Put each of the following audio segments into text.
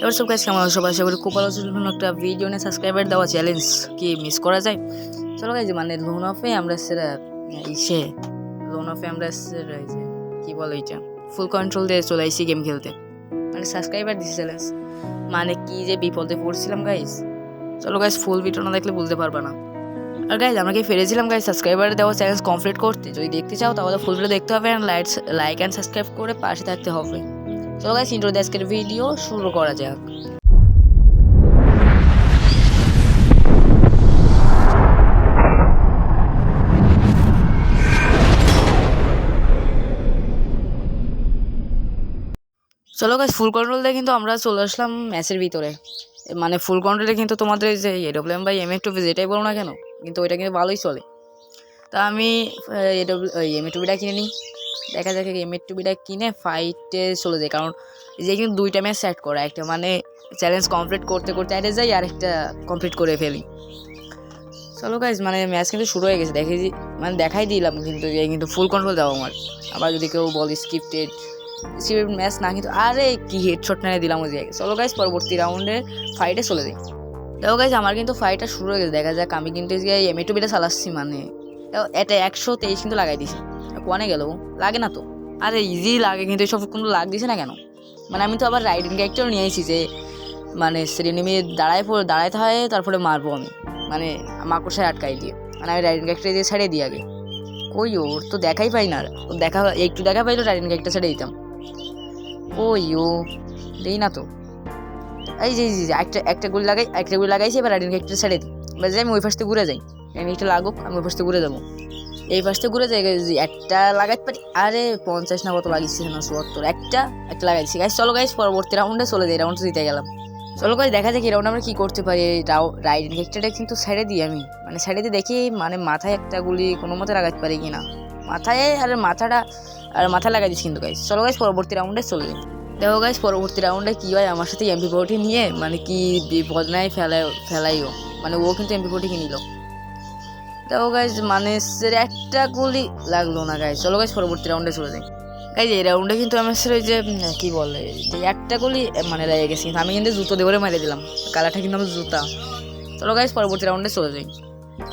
এবার সব কাজ কেমন সব করি খুব ভালো ছিল একটা ভিডিও নিয়ে সাবস্ক্রাইবার দেওয়া চ্যালেঞ্জ কি মিস করা যায়? চলো গাইজ মানে লোন অফে আমরা সেরা ইসে লোন অফে আমরা সেরা যে, কি বলে এটা? ফুল কন্ট্রোল দিয়ে চলে আসছি গেম খেলতে। মানে সাবস্ক্রাইবার দিছে চ্যালেঞ্জ মানে কি যে বিপদে পড়ছিলাম গাইজ চলো গাইজ ফুল ভিডিও না দেখলে বুঝতে পারবা না। আর গাইজ আমরা কি ফিরেছিলাম গাইজ সাবস্ক্রাইবার দেওয়া চ্যালেঞ্জ কমপ্লিট করতে? যদি দেখতে চাও, তাহলে ফুল ভিডিও দেখতে হবে। লাইক লাইক অ্যান্ড সাবস্ক্রাইব করে পাশে থাকতে হবে। চলো গাইজ ইন্ট্রো আজকের ভিডিও শুরু করা যাক। চলো গাইজ ফুল কন্ট্রোল দিয়ে কিন্তু আমরা চলে আসলাম ম্যাচের ভিতরে। মানে ফুল কন্ট্রোলে কিন্তু তোমাদের যে এডব্লিউএম বাই এম এ টুপি যেটাই বলো না কেন, কিন্তু ওইটা কিন্তু ভালোই চলে। তা আমি এডব্লিউ এম এ টুপিটা কিনে নিই। দেখা যাক এম এ টুপিটা কিনে ফাইটে চলে যায়। কারণ যে কিন্তু দুইটা ম্যাচ সেট করা, একটা মানে চ্যালেঞ্জ কমপ্লিট করতে করতে আরে যাই আর একটা কমপ্লিট করে ফেলি। চলো গাইজ মানে ম্যাচ কিন্তু শুরু হয়ে গেছে। দেখে মানে দেখাই দিলাম কিন্তু কিন্তু ফুল কন্ট্রোল দাও আমার। আবার যদি কেউ বল স্ক্রিপ্টেড স্ক্রিপ্টেড ম্যাচ না কিন্তু আরে, কি হেডশট নিয়ে দিলাম ওই জায়গায় চলো গাইজ পরবর্তী রাউন্ডে ফাইটে চলে যাই। দেখো গাইজ আমার কিন্তু ফাইটটা শুরু হয়ে গেছে। দেখা যাক আমি কিন্তু এম এ টুপিটা চালাচ্ছি মানে। এটা একশো তেইশ কিন্তু লাগাই দিছি কোয়ানে গেল? লাগে না তো। আরে ইজি লাগে, কিন্তু এসব কোনো লাগ দিছে না কেন? মানে আমি তো আবার রাইডিং ক্যারেক্টার নিয়ে এসেছি যে মানে শ্রেণি দাঁড়ায় পড়ে, দাঁড়াইতে হয়, তারপরে মারবো আমি। মানে মাকড়সায় আটকাই দিয়ে। মানে আমি রাইডিং ক্যারেক্টার দিয়ে ছেড়ে দিই আগে। কই ওর তো দেখাই পাই না। ও দেখা, একটু দেখা পাইলো রাইডিং ক্যারেক্টার ছেড়ে দিতাম। ওই ও, দেই না তো। এই যে একটা একটা গুলি লাগাই, একটা গুলি লাগাইছি, এবার রাইডিং ক্যারেক্টার ছেড়ে দিই। এবার যে আমি ওই ফার্স্টে ঘুরে যাই। আমি একটা লাগুক, আমি ওই ফার্স্টে ঘুরে যাব। এই ফার্স্টে ঘুরে যাই যে একটা লাগাইতে পারি, আরে পঞ্চাশ না কত লাগিয়েছি না চুয়াত্তর। একটা একটা লাগাইছি, গাইস, চলো গাইস, পরবর্তী রাউন্ডে চলে যাই রাউন্ড জিতে গেলাম। চলো গাইস, দেখা যাক এই রাউন্ড আমরা কী করতে পারি। রাইডিং ক্যারেক্টারটা কিন্তু ছেড়ে দিই আমি। মানে ছেড়ে দিয়ে দেখি মানে মাথায় একটা গুলি কোনো মতে লাগাতে পারি কি না মাথায়, আর মাথাটা, আর মাথায় লাগাই দিচ্ছি কিন্তু, গাইস। চলো গাইস, পরবর্তী রাউন্ডে চলে যাই। দেখো গাইস, পরবর্তী রাউন্ডে কী হয়, আমার সাথে এমপি ফোর্টি নিয়ে মানে কি বিপদ নাই ফেলাই ফেলাইও। মানে ও কিন্তু এমপি ফোর্টি কিনিল দেখো গাইস মানে সের একটা গুলি লাগল না গাইস চলো গাইস পরবর্তী রাউন্ডে চলে যাই। গাইজ এই রাউন্ডে কিন্তু আমার ওই যে কি বলে, যে একটা গুলি মানে লেগে গেছে। কিন্তু আমি কিন্তু জুতো দিয়ে মেরে দিলাম। কালারটা কিন্তু আমার জুতা। চলো গাইস পরবর্তী রাউন্ডে চলে যাই।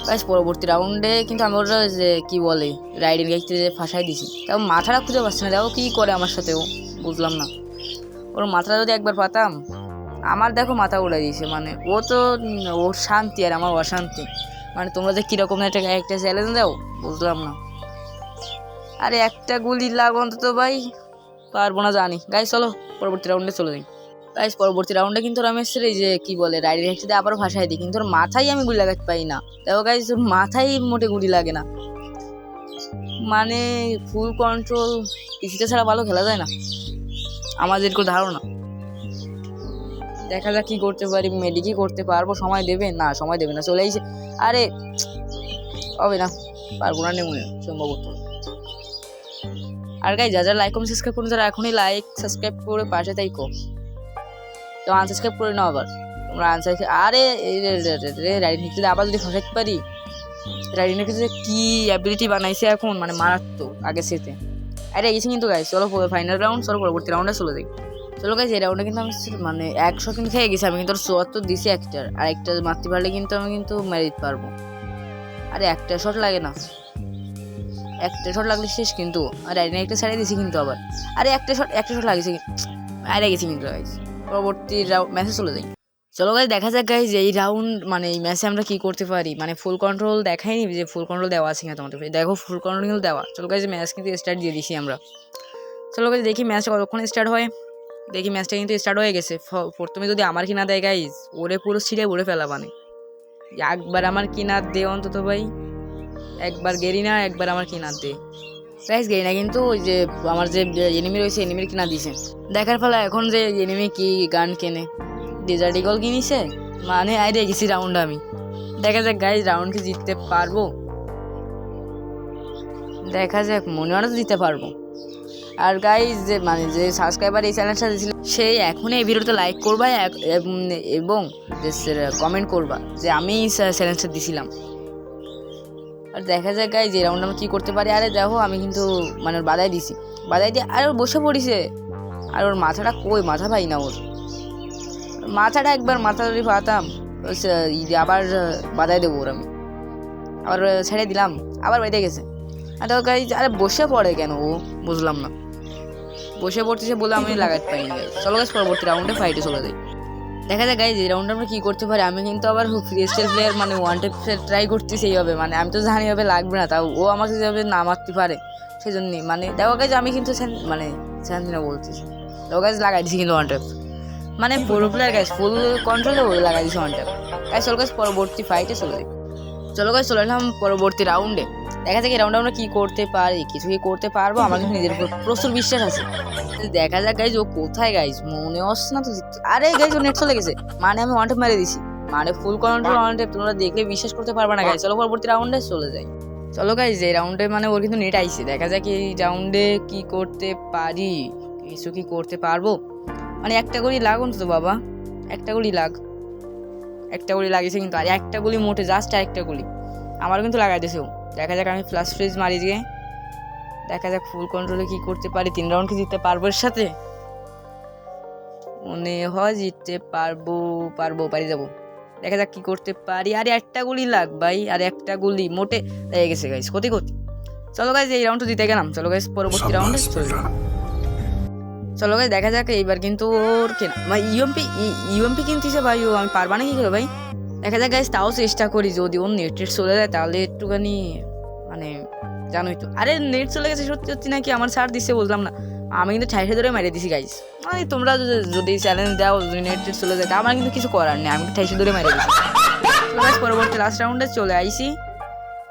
গাইস পরবর্তী রাউন্ডে কিন্তু আমি যে, কি বলে রাইডিং গাইতে যে ফাঁসাই দিছি। তাও মাথাটা খুঁজে পাচ্ছি না, দেখো কী করে আমার সাথে ও, বুঝলাম না। ওর মাথাটা যদি একবার পাতাম, আমার দেখো মাথা উড়ে দিয়েছে মানে ও তো ওর শান্তি আর আমার অশান্তি। মানে তোমরা যে কীরকম একটা একটা চ্যালেঞ্জ দাও বুঝলাম না। আরে একটা গুলি লাগো অন্তত ভাই, পারব না জানি। গাইস চলো, পরবর্তী রাউন্ডে চলে যাই। গাইস পরবর্তী রাউন্ডে কিন্তু রমেশের এই যে, কি বলে, রাইডের হেক্সিতে আবারও ভাসাই দিই, কিন্তু ওর মাথায় আমি গুলি লাগাতে পারি না। দেখো গাইস মাথায় মোটে গুলি লাগে না। মানে ফুল কন্ট্রোল পিসিটা ছাড়া ভালো খেলা যায় না। আমাদের যেরকম ধারণা। দেখা যাক কি করতে পারি মেডিকি করতে পারব, সময় দেবে? না, সময় দেবে না চলে এসে আরে, হবে না, পারব না নেমে সম্ভবত। আর গাই যা যা লাইক কমেন্ট সাবস্ক্রাইব করুন, তারা এখনই লাইক সাবস্ক্রাইব করে পাশে থাইকো তো আনসাবস্ক্রাইব করে নাও আবার। তোমরা আনসাবস্ক্রাইব আরে রাইডিং যদি আবার যদি ফসাইতে পারি রাইডিং যে কি অ্যাবিলিটি বানাইছে এখন? মানে মারাত্মক আগে সেতে আরে গেছি কিন্তু গাইস চলো ফাইনাল রাউন্ড চলো পরবর্তী রাউন্ডে চলে যাই। চলো গাইস এই রাউন্ডে কিন্তু আমি মানে একশো কিন্তু খেয়ে গেছি, আমি কিন্তু চুয়াত্তর দিছি একটার আর একটা মারতে পারলে কিন্তু আমি কিন্তু মেরে দিতে পারব। আরে একটা শট লাগে না। একটা শট লাগলে শেষ কিন্তু, আর রাইডিং একটা সাইডে দিছি কিন্তু আবার। আরে একটা শট একটা শট লাগেছে আরে গেছি কিন্তু গাইজ পরবর্তী ম্যাচে চলে যাই। চলো গাইজ দেখা যাক গাইজ এই রাউন্ড মানে এই ম্যাচে আমরা কী করতে পারি? মানে ফুল কন্ট্রোল দেখাইনি যে ফুল কন্ট্রোল দেওয়া আছে কিনা তোমাদের। দেখো ফুল কন্ট্রোল কিন্তু দেওয়া। চলো গাইজ ম্যাচ কিন্তু স্টার্ট দিয়ে দিছি আমরা। চলো গাইজ দেখি ম্যাচটা কতক্ষণ স্টার্ট হয়। দেখি ম্যাচটা কিন্তু স্টার্ট হয়ে গেছে। প্রথমে যদি আমার কিনা দেয় গাইজ ওরে পুরো ছিঁড়ে উড়ে ফেলা মানে একবার আমার কিনা দে অন্তত ভাই। একবার গেরি না, একবার আমার কিনা দে। গাইস গেরিনা কিন্তু ওই যে, আমার যে এনিমি রয়েছে এনিমির কিনা দিছে। দেখার ফলে এখন যে এনিমি কি গান কেনে। ডেজার্ট ইগল কিনিছে? মানে আইরে গেছি রাউন্ড আমি। দেখা যাক গাইজ রাউন্ড কি জিততে পারব? দেখা যাক, মনে হয় না তো জিততে পারব। আর গাইজ যে মানে যে সাবস্ক্রাইবার এই চ্যানেলটা দিয়েছিল সেই এখনই এই ভিডিওতে লাইক করবা এবং- কমেন্ট করবা যে আমি চ্যালেঞ্জটা দিছিলাম। আর দেখা যায় গাই যে রাউন্ড আমি কী করতে পারি। আরে দেখো, আমি কিন্তু মানে ওর বাধাই দিছি। বাধাই দিয়ে আর ওর বসে পড়িছে। আর ওর মাথাটা কই? মাথা পাই না ওর। মাথাটা একবার মাথা ধরে পাতাম। সে- আবার বাধাই দেবো ওর আমি। আবার ছেড়ে দিলাম। আবার বেঁধে গেছে। আর গাইজ আরে বসে পড়ে কেন ও? বুঝলাম না। বসে পড়তেছে বলে আমি লাগাতে পারিনি, guys। চলো গাছ পরবর্তী রাউন্ডে ফাইটে চলে যাই। দেখা যায় গাইজ এই রাউন্ডে আমরা কী করতে পারি? আমি কিন্তু আবার ফ্রি স্টাইল প্লেয়ার মানে ওয়ান টেপ ট্রাই করতেছি এইভাবে। মানে আমি তো জানি হবে লাগবে না তাও ও আমাকে যেভাবে না মারতে পারে সেই জন্যই মানে দেখো গাইজ আমি কিন্তু মানে স্যান্টিনা বলতেছি। দেখো গাইজ লাগাই কিন্তু ওয়ান টেপ মানে পুরো প্লেয়ার গাইজ ফুল কন্ট্রোলে লাগাই দিছি ওয়ান টেপ গাইজ চলো গাইজ পরবর্তী ফাইটে চলে যাই। চলো গাইজ চলে এলাম পরবর্তী রাউন্ডে দেখা যাক এই রাউন্ডে আমরা কী করতে পারি। কিছু কি করতে পারব? আমার কিন্তু নিজের উপর প্রচুর বিশ্বাস আছে। দেখা যাক গাইজ ও কোথায় গাইজ মনে হচ্ছে না তো আরে গাইজ ও নেট চলে গেছে। মানে আমি ওয়ান মেরে দিছি। মানে ফুল কন্ট্রোল ওয়ান তোমরা দেখলে বিশ্বাস করতে পারবে না গাইজ চলো পরবর্তী রাউন্ডে চলে যাই। চলো গাইজ এই রাউন্ডে মানে ওর কিন্তু নেট আইছে। দেখা যাক এই রাউন্ডে কি করতে পারি। কিছু কি করতে পারব? মানে একটা গুলি লাগুন তো বাবা। একটা গুলি লাগ। একটা গুলি লাগিয়েছে কিন্তু। আর একটা গুলি মোটে জাস্ট একটা গুলি। আমারও কিন্তু লাগাই দিয়েছে ও। দেখা যাক আমি ফ্লাশ ফ্রিজ মারি দিয়ে দেখা যাক ফুল কন্ট্রোলে কি করতে পারি। তিন রাউন্ড কি জিততে পারব এর সাথে? মনে হয় জিততে পারব পারব পারি যাব। দেখা যাক কি করতে পারি। আরে একটা গুলি লাগ ভাই আর একটা গুলি। মোটে লেগে গেছে গাইস ক্ষতি ক্ষতি। চলো গাইজ এই রাউন্ডটা জিতে গেলাম। চলো গাইজ পরবর্তী রাউন্ডে চলে চলো গাইজ দেখা যাক এইবার কিন্তু ওর কেনা। ভাই ইউএমপি ইউএমপি কিনতেছে ভাই ও আমি পারবা না কি করে ভাই? দেখা যাক গাইজ তাও চেষ্টা করি যদি ওর নেট টেট চলে যায়, তাহলে একটুখানি মানে জানোই তো। আরে নেট চলে গেছে সত্যি সত্যি নাকি? আমার ছাড় দিচ্ছে বললাম না। আমি কিন্তু ঠাই ধরে মেরে দিছি গাইজ মানে তোমরা যদি- চ্যালেঞ্জ দাও, যদি নেট টেট চলে যায়, আমার কিন্তু কিছু করার নেই। আমি ঠাইসে ধরে মেরে দিছি। পরবর্তী লাস্ট রাউন্ডে চলে আইসি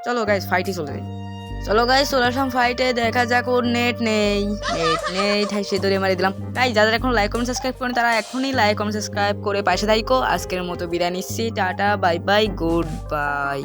চলো গাইজ ফাইটই চলে যাই। চলো গাই সোলার সাম ফাইটে দেখা যাক ওর নেট নেই। নেট নেই ঠাইসে ধরে মারি দিলাম। তাই যাদের এখন লাইক কমেন্ট সাবস্ক্রাইব করেন, তারা এখনই লাইক কমেন্ট সাবস্ক্রাইব করে পাশে থাইকো। আজকের মতো বিদায় নিচ্ছি, tata bye bye good bye